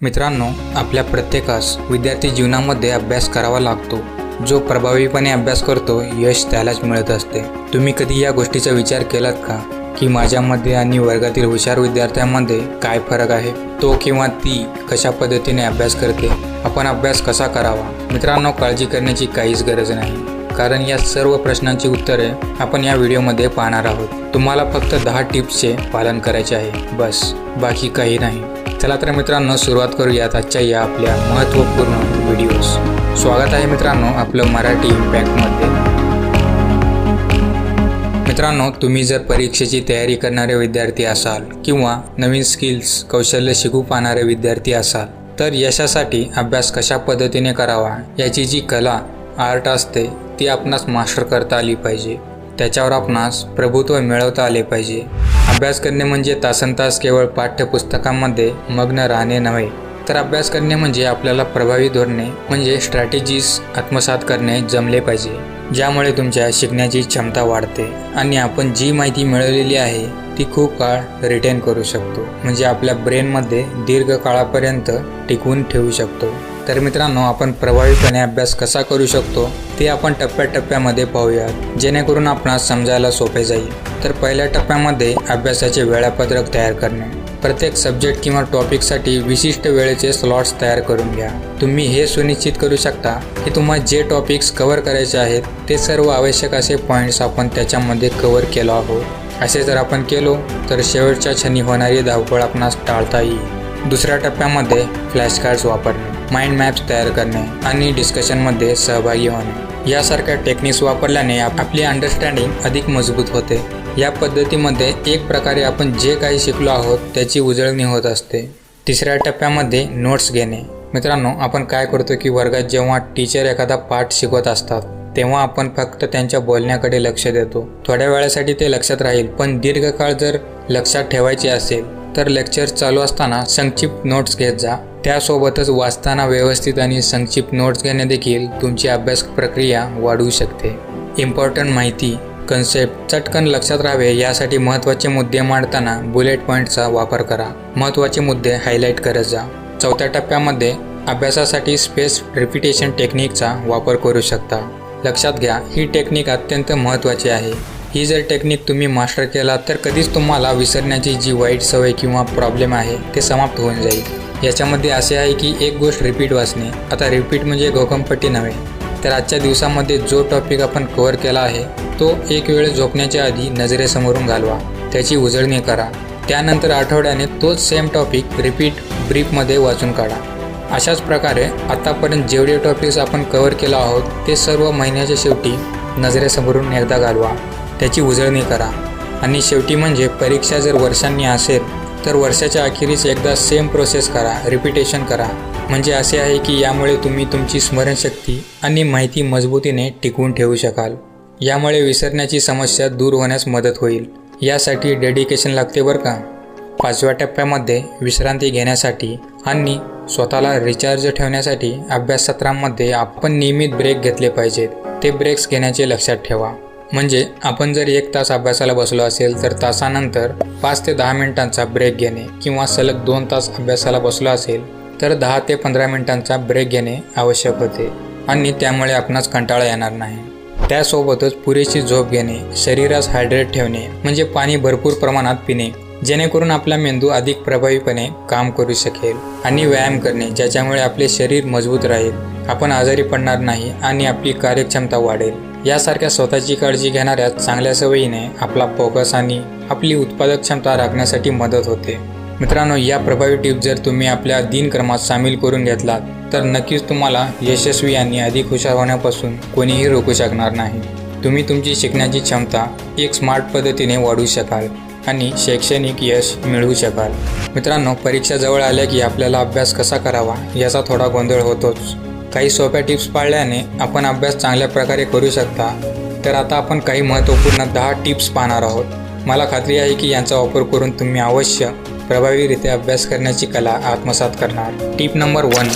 मित्रांनो आपल्या प्रत्येकास विद्यार्थी जीवनामध्ये अभ्यास करावा लागतो. जो प्रभावीपणे अभ्यास करतो यश त्यालाच मिळत असते. तुम्ही कधी या गोष्टीचा विचार केलात का? की माझ्यामध्ये आणि वर्गातील हुशार विद्यार्थ्यांमध्ये काय फरक आहे? तो किंवा ती कशा पद्धतीने अभ्यास करते? आपण अभ्यास कसा करावा? मित्रांनो काळजी करण्याची काहीच गरज नाही. कारण या सर्व प्रश्नांची उत्तरे आपण या व्हिडिओमध्ये पाहणार आहोत. तुम्हाला फक्त दहा टिप्सचे पालन करायचे आहे. बस. बाकी काही नाही. चला तर मित्रांनो सुरुवात करूयात आजच्या या आपल्या महत्त्वपूर्ण व्हिडिओज स्वागत आहे मित्रांनो आपलं मराठी इम्पॅक्टमध्ये मित्रांनो तुम्ही जर परीक्षेची तयारी करणारे विद्यार्थी असाल किंवा नवीन स्किल्स कौशल्य शिकू पाहणारे विद्यार्थी असाल तर यशासाठी अभ्यास कशा पद्धतीने करावा याची जी कला आर्ट असते ती आपणास मास्टर करता आली पाहिजे. त्याच्यावर आपणास प्रभुत्व मिळवता आले पाहिजे. अभ्यास करणे म्हणजे तासनतास केवळ पाठ्यपुस्तकांमध्ये मग्न राहणे नव्हे तर अभ्यास करणे म्हणजे आपल्याला प्रभावी धोरणे म्हणजे स्ट्रॅटेजीज आत्मसात करणे जमले पाहिजे ज्यामुळे तुमच्या शिकण्याची क्षमता वाढते आणि आपण जी माहिती मिळवलेली आहे ती खूप काळ रिटेन करू शकतो म्हणजे आपल्या ब्रेनमध्ये दीर्घ काळापर्यंत टिकवून ठेवू शकतो. तर मित्रांनो आपण प्रभावीपणे अभ्यास कसा करू शकतो ते आपण टप्प्याटप्प्यामध्ये पाहूयात. जेणेकरून आपणास समजायला सोपे जाईल. तर पहिल्या टप्प्यामध्ये अभ्यासाचे वेळापत्रक तयार करणे. प्रत्येक सब्जेक्ट किंवा टॉपिकसाठी विशिष्ट वेळेचे स्लॉट्स तयार करून घ्या. तुम्ही हे सुनिश्चित करू शकता की तुम्हाला जे टॉपिक्स कव्हर करायचे आहेत ते सर्व आवश्यक असे पॉईंट्स आपण त्याच्यामध्ये कव्हर केलो आहोत. असे जर आपण केलो तर शेवटच्या क्षणी होणारी धावपळ आपणास टाळता येईल. दुसऱ्या टप्प्यामध्ये फ्लॅश कार्ड्स वापरणे माइंड मॅप्स तयार करणे आणि डिस्कशनमध्ये सहभागी होणे. यासारख्या टेक्निक्स वापरल्याने आपली अंडरस्टँडिंग अधिक मजबूत होते. या पद्धतीमध्ये एक प्रकारे आपण जे काही शिकलो आहोत त्याची उजळणी होत असते. तिसऱ्या टप्प्यामध्ये नोट्स घेणे. मित्रांनो आपण काय करतो की वर्गात जेव्हा टीचर एखादा पाठ शिकवत असतात तेव्हा आपण फक्त त्यांच्या बोलण्याकडे लक्ष देतो. थोड्या वेळासाठी ते लक्षात राहील पण दीर्घकाळ जर लक्षात ठेवायचे असेल तर लेक्चर चालू असताना संक्षिप्त नोट्स घेत जा. त्यासोबतच वाचताना व्यवस्थित आणि संक्षिप्त नोट्स घेणे देखील तुमची अभ्यास प्रक्रिया वाढवू शकते. इम्पॉर्टंट माहिती कन्सेप्ट चटकन लक्षात राहावे यासाठी महत्त्वाचे मुद्दे मांडताना बुलेट पॉईंटचा वापर करा. महत्त्वाचे मुद्दे हायलाईट करत जा. चौथ्या टप्प्यामध्ये अभ्यासासाठी स्पेस रिपिटेशन टेक्निकचा वापर करू शकता. लक्षात घ्या ही टेक्निक अत्यंत महत्त्वाची आहे. ही जर टेक्निक तुम्ही मास्टर केला तर कधीच तुम्हाला विसरण्याची जी वाईट सवय किंवा प्रॉब्लेम आहे ते समाप्त होऊन जाईल. याच्यामध्ये असे आहे की एक गोष्ट रिपीट वाचणे. आता रिपीट म्हणजे घोकमपट्टी नव्हे. तर आजच्या दिवसामध्ये जो टॉपिक आपण कव्हर केला आहे तो एक वेळ झोपण्याच्या आधी नजरेसमोरून घालवा. त्याची उजळणी करा. त्यानंतर आठवड्याने तोच सेम टॉपिक रिपीट ब्रीफमध्ये वाचून काढा. अशाच प्रकारे आत्तापर्यंत जेवढे टॉपिक्स आपण कव्हर केला आहोत ते सर्व महिन्याच्या शेवटी नजरेसमोरून एकदा घालवा. त्याची उजळणी करा. आणि शेवटी म्हणजे परीक्षा जर वर्षांनी असेल तर वर्षाच्या अखेरीस एकदा सेम प्रोसेस करा रिपिटेशन करा. म्हणजे असे आहे की यामुळे तुम्ही तुमची स्मरणशक्ती आणि माहिती मजबूतीने टिकवून ठेवू शकाल. यामुळे विसरण्याची समस्या दूर होण्यास मदत होईल. यासाठी डेडिकेशन लागते बरं का? पाचव्या टप्प्यामध्ये विश्रांती घेण्यासाठी आणि स्वतःला रिचार्ज ठेवण्यासाठी अभ्यास सत्रांमध्ये आपण नियमित ब्रेक घेतले पाहिजेत. ते ब्रेक्स घेण्याचे लक्षात ठेवा. म्हणजे आपण जर एक तास अभ्यासाला बसलो असेल तर तासानंतर पाच ते दहा मिनिटांचा ब्रेक घेणे किंवा सलग दोन तास अभ्यासाला बसलो असेल तर दहा ते पंधरा मिनिटांचा ब्रेक घेणे आवश्यक होते आणि त्यामुळे आपणास कंटाळा येणार नाही. त्यासोबतच पुरेशी झोप घेणे शरीरास हायड्रेट ठेवणे म्हणजे पाणी भरपूर प्रमाणात पिणे जेणेकरून आपला मेंदू अधिक प्रभावीपणे काम करू शकेल आणि व्यायाम करणे ज्याच्यामुळे आपले शरीर मजबूत राहील. आपण आजारी पडणार नाही आणि आपली कार्यक्षमता वाढेल. यासारख्या स्वतःची काळजी घेणाऱ्या चांगल्या सवयीने आपला फोकस आणि आपली उत्पादक क्षमता राखण्यासाठी मदत होते. मित्रांनो या प्रभावी टिप जर तुम्ही आपल्या दिनक्रमात सामील करून घेतलात तर नक्कीच तुम्हाला यशस्वी आणि अधिक हुशार होण्यापासून कोणीही रोखू शकणार नाही. तुम्ही तुमची शिकण्याची क्षमता एक स्मार्ट पद्धतीने वाढवू शकाल आणि शैक्षणिक यश मिळवू शकाल. मित्रांनो परीक्षा जवळ आल्या की आपल्याला अभ्यास कसा करावा याचा थोडा गोंधळ होतोच. काही सोप्या टिप्स पाळल्याने आपण अभ्यास चांगल्या प्रकारे करू शकता. तर आता आपण काही महत्त्वपूर्ण दहा टिप्स पाहणार आहोत. मला खात्री आहे की यांचा वापर करून तुम्ही अवश्य प्रभावीरित्या अभ्यास करण्याची कला आत्मसात करणार. टीप नंबर वन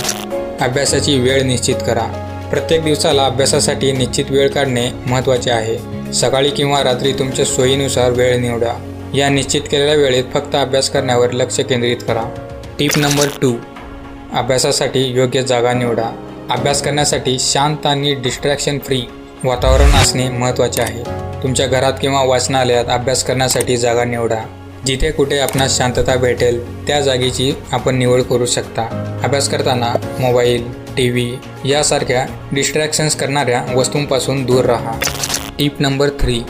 अभ्यासाची वेळ निश्चित करा. प्रत्येक दिवसाला अभ्यासासाठी निश्चित वेळ काढणे महत्त्वाचे आहे. सकाळी किंवा रात्री तुमच्या सोयीनुसार वेळ निवडा. या निश्चित केलेल्या वेळेत फक्त अभ्यास करण्यावर लक्ष केंद्रित करा. टीप नंबर टू अभ्यासासाठी योग्य जागा निवडा. अभ्यास करण्यासाठी शांत आणि डिस्ट्रॅक्शन फ्री वातावरण असणे महत्त्वाचे आहे. तुमच्या घरात किंवा वाचनालयात अभ्यास करण्यासाठी जागा निवडा. जिथे कुठे आपणास शांतता भेटेल त्या जागेची आपण निवड करू शकता. अभ्यास करताना मोबाईल टी व्ही यासारख्या डिस्ट्रॅक्शन्स करणाऱ्या वस्तूंपासून दूर राहा. टीप नंबर थ्री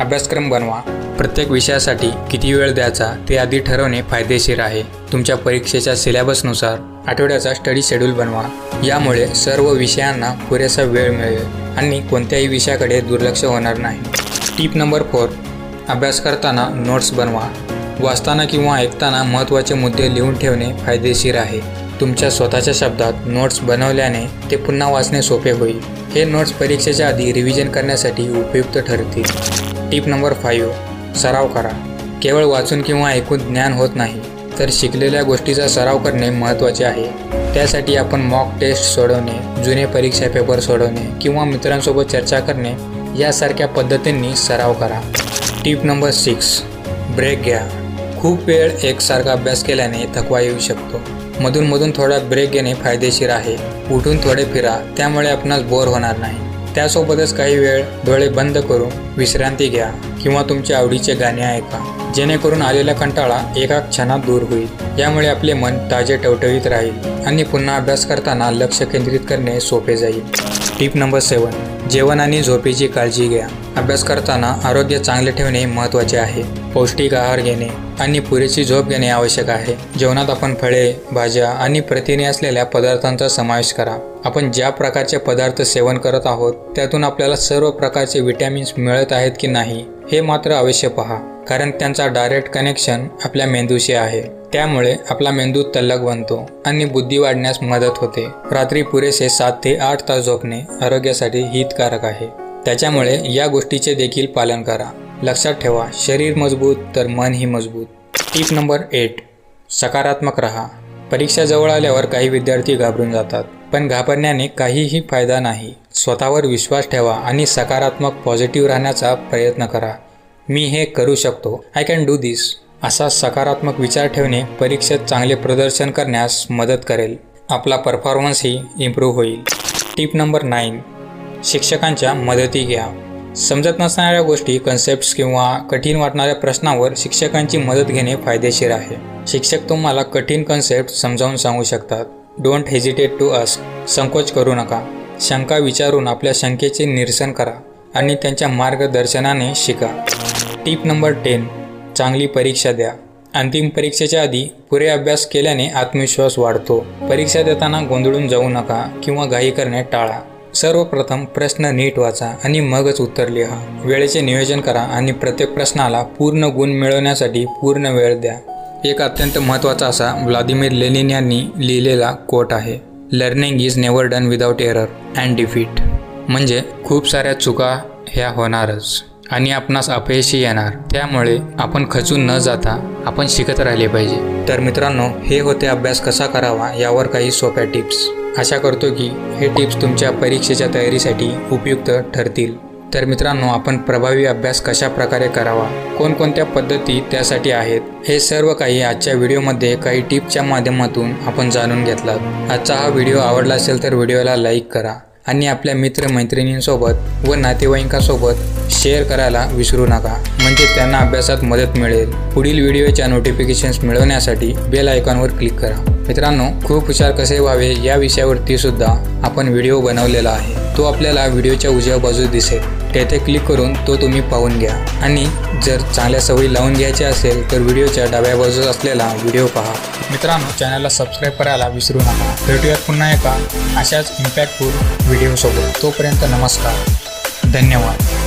अभ्यासक्रम बनवा. प्रत्येक विषयासाठी किती वेळ द्यायचा ते आधी ठरवणे फायदेशीर आहे. तुमच्या परीक्षेच्या सिलेबसनुसार आठवड्याचा स्टडी शेड्यूल बनवा. यामुळे सर्व विषयांना पुरेसा वेळ मिळेल आणि कोणत्याही विषयाकडे दुर्लक्ष होणार नाही. टीप नंबर फोर अभ्यास करताना नोट्स बनवा. वाचताना किंवा ऐकताना महत्त्वाचे मुद्दे लिहून ठेवणे फायदेशीर आहे. तुमच्या स्वतःच्या शब्दात नोट्स बनवल्याने ते पुन्हा वाचणे सोपे होईल. हे नोट्स परीक्षेच्या आधी रिव्हिजन करण्यासाठी उपयुक्त ठरतील. टीप नंबर फाईव्ह सराव करा. केवळ वाचून किंवा ऐकून ज्ञान होत नाही. तर शिकलेल्या गोष्टीचा सराव करणे महत्त्वाचे आहे. त्यासाठी आपण मॉक टेस्ट सोडवणे जुने परीक्षा पेपर सोडवणे किंवा मित्रांसोबत चर्चा करणे यासारख्या पद्धतींनी सराव करा. टीप नंबर सिक्स ब्रेक घ्या. खूप वेळ एकसारखा अभ्यास केल्याने थकवा येऊ शकतो. मधूनमधून थोडा ब्रेक घेणे फायदेशीर आहे. उठून थोडे फिरा त्यामुळे आपणास बोर होणार नाही. त्यासोबतच काही वेळ डोळे बंद करून विश्रांती घ्या किंवा तुमच्या आवडीचे गाणे ऐका. जेणेकरून आलेला कंटाळा एका क्षणात दूर होईल. यामुळे आपले मन ताजे टवटवीत राहील आणि पुन्हा अभ्यास करताना लक्ष केंद्रित करणे सोपे जाईल. टिप नंबर सेवन जेवण आणि झोपेची काळजी घ्या. अभ्यास करताना आरोग्य चांगले ठेवणे महत्त्वाचे आहे. पौष्टिक आहार घेणे आणि पुरेशी झोप घेणे आवश्यक आहे. जेवणात आपण फळे भाज्या आणि प्रथिने असलेल्या पदार्थांचा समावेश करा. आपण ज्या प्रकारचे पदार्थ सेवन करत आहोत त्यातून आपल्याला सर्व प्रकारचे विटॅमिन्स मिळत आहेत की नाही हे मात्र अवश्य पहा. कारण त्यांचा डायरेक्ट कनेक्शन आपल्या मेंदूशी आहे. त्यामुळे आपला मेंदू तल्लक बनतो आणि बुद्धी वाढण्यास मदत होते. रात्री पुरेसे सात ते आठ तास झोपणे आरोग्यासाठी हितकारक आहे. त्याच्यामुळे या गोष्टीचे देखील पालन करा. लक्षात ठेवा शरीर मजबूत तर मनही मजबूत. टीप नंबर एट सकारात्मक रहा. परीक्षा जवळ आल्यावर काही विद्यार्थी घाबरून जातात पण घाबरण्याने काहीही फायदा नाही. स्वतःवर विश्वास ठेवा आणि सकारात्मक पॉझिटिव्ह राहण्याचा प्रयत्न करा. मी हे करू शकतो. आय कॅन डू दिस असा सकारात्मक विचार ठेवणे परीक्षेत चांगले प्रदर्शन करण्यास मदत करेल. आपला परफॉर्मन्सही इम्प्रूव्ह होईल. टीप नंबर नाईन शिक्षकांच्या मदती घ्या. समजत नसणाऱ्या गोष्टी कन्सेप्ट्स किंवा कठीण वाटणाऱ्या प्रश्नावर शिक्षकांची मदत घेणे फायदेशीर आहे. शिक्षक तुम्हाला कठीण कन्सेप्ट समजावून सांगू शकतात. डोंट हेजिटेट टू अस्क संकोच करू नका. शंका विचारून आपल्या शंकेचे निरसन करा आणि त्यांच्या मार्गदर्शनाने शिका. टीप नंबर टेन. चांगली परीक्षा द्या. अंतिम परीक्षेच्या आधी पुरे अभ्यास केल्याने आत्मविश्वास वाढतो. परीक्षा देताना गोंधळून जाऊ नका किंवा घाई करणे टाळा. सर्वप्रथम प्रश्न नीट वाचा आणि मगच उत्तर लिहा. वेळेचे नियोजन करा आणि प्रत्येक प्रश्नाला पूर्ण गुण मिळवण्यासाठी पूर्ण वेळ द्या. एक अत्यंत महत्त्वाचा असा व्लादिमीर लेनिन यांनी लिहिलेला कोट आहे. Learning is never done without error and defeat म्हणजे खूप साऱ्या चुका ह्या होणारच. आणि आपणास अपयशी येणार. त्यामुळे आपण खचून न जाता आपण शिकत राहिले पाहिजे. तर मित्रांनो हे होते अभ्यास कसा करावा यावर काही सोप्या टिप्स. आशा करतो की हे टिप्स तुमच्या परीक्षेच्या तयारीसाठी उपयुक्त ठरतील. तर मित्रांनो आपण प्रभावी अभ्यास कशा प्रकारे करावा? कोणकोणत्या पद्धती त्यासाठी आहेत? हे सर्व काही आजच्या व्हिडिओमध्ये काही टिप्सच्या माध्यमातून आपण जाणून घेतला आजचा हा व्हिडिओ आवडला असेल तर व्हिडिओला लाईक करा आणि आपल्या मित्रमैत्रिणींसोबत व नातेवाईकांसोबत शेअर करायला विसरू नका. म्हणजे त्यांना अभ्यासात मदत मिळेल. पुढील व्हिडिओच्या नोटिफिकेशन्स मिळवण्यासाठी बेल आयकॉनवर क्लिक करा. मित्रांनो खूप हुशार कसे व्हावे या विषयावरती सुद्धा आपण व्हिडिओ बनवलेला आहे. तो आपल्याला व्हिडिओच्या उजव्या बाजूस दिसेल. तेथे क्लिक करून तो तुम्ही पाहून घ्या. आणि जर चांगल्या सवयी लावून घ्यायच्या असेल तर व्हिडिओच्या डाव्या बाजूस असलेला व्हिडिओ पहा. मित्रांनो चॅनलला सबस्क्राईब करायला विसरू नका. भेटूयात पुन्हा एका अशाच इम्पॅक्टफुल व्हिडिओसोबत तोपर्यंत नमस्कार. धन्यवाद.